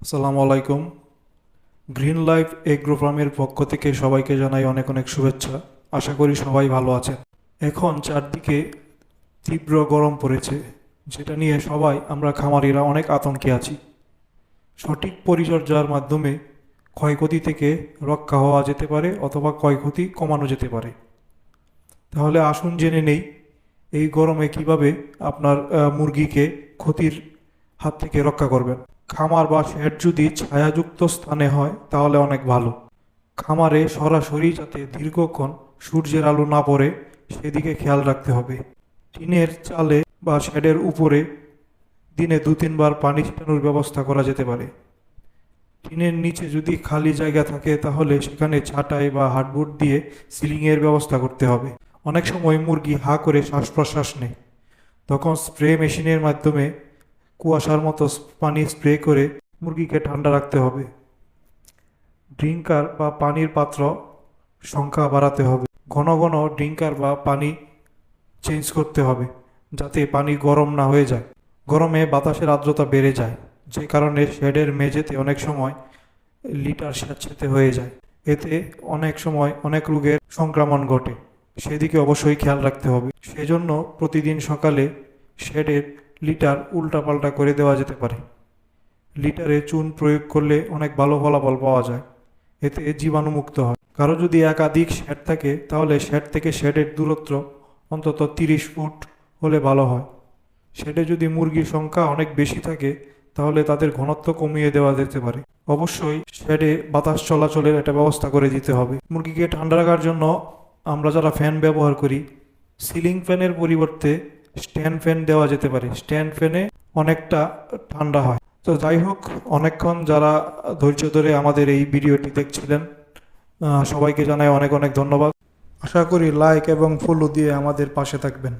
আসসালামু আলাইকুম green life agro ফার্মের পক্ষ থেকে সবাইকে জানাই অনেক অনেক শুভেচ্ছা। আশা করি সবাই ভালো আছেন। এখন চারদিকে তীব্র গরম পড়েছে, যেটা নিয়ে সবাই আমরা খামারিরা অনেক আতঙ্কে আছি। সঠিক পরিচর্যার মাধ্যমে ক্ষয়ক্ষতি থেকে রক্ষা হওয়া যেতে পারে অথবা ক্ষয়ক্ষতি কমানো যেতে পারে। তাহলে আসুন জেনে নেই, এই গরমে কীভাবে আপনার মুরগিকে ক্ষতির হাত থেকে রক্ষা করবেন। খামার বা শেড যদি ছায়াযুক্ত স্থানে হয়, তাহলে অনেক ভালো। খামারে সরাসরি যাতে দীর্ঘক্ষণ সূর্যের আলো না পড়ে, সেদিকে খেয়াল রাখতে হবে। টিনের চালে বা শেডের উপরে দিনে দু তিনবার পানি ছিটানোর ব্যবস্থা করা যেতে পারে। টিনের নিচে যদি খালি জায়গা থাকে, তাহলে সেখানে ছাটাই বা হার্ডবোর্ড দিয়ে সিলিংয়ের ব্যবস্থা করতে হবে। অনেক সময় মুরগি হা করে শ্বাস প্রশ্বাস নেয়। তখন স্প্রে মেশিনের মাধ্যমে কুয়াশার মতো পানি স্প্রে করে মুরগিকে ঠান্ডা রাখতে হবে। ড্রিঙ্কার বা পানির পাত্র সংখ্যা বাড়াতে হবে। ঘন ঘন ড্রিঙ্কার বা পানি চেঞ্জ করতে হবে যাতে পানি গরম না হয়ে যায়। গরমে বাতাসের আর্দ্রতা বেড়ে যায়, যে কারণে শেডের মেঝেতে অনেক সময় লিটার স্যাঁতস্যাঁতে হয়ে যায়। এতে অনেক সময় অনেক রোগের সংক্রমণ ঘটে। সেদিকে অবশ্যই খেয়াল রাখতে হবে। সেজন্য প্রতিদিন সকালে শেডের লিটার উল্টাপাল্টা করে দেওয়া যেতে পারে। লিটারে চুন প্রয়োগ করলে অনেক ভালো ফলাফল পাওয়া যায়। এতে জীবাণুমুক্ত হয়। কারও যদি একাধিক শেড থাকে, তাহলে শেড থেকে শেডের দূরত্ব অন্তত তিরিশ ফুট হলে ভালো হয়। শেডে যদি মুরগির সংখ্যা অনেক বেশি থাকে, তাহলে তাদের ঘনত্ব কমিয়ে দেওয়া যেতে পারে। অবশ্যই শেডে বাতাস চলাচলের একটা ব্যবস্থা করে দিতে হবে। মুরগিকে ঠান্ডা রাখার জন্য আমরা যারা ফ্যান ব্যবহার করি, সিলিং ফ্যানের পরিবর্তে স্ট্যান্ড ফ্যান দেওয়া যেতে পারে। স্ট্যান্ড ফ্যানে অনেকটা ঠান্ডা হয়। তো যাই হোক, অনেকক্ষণ যারা ধৈর্য ধরে আমাদের এই ভিডিওটি দেখছিলেন সবাইকে জানাই অনেক অনেক ধন্যবাদ। আশা করি লাইক এবং ফলো দিয়ে আমাদের পাশে থাকবেন।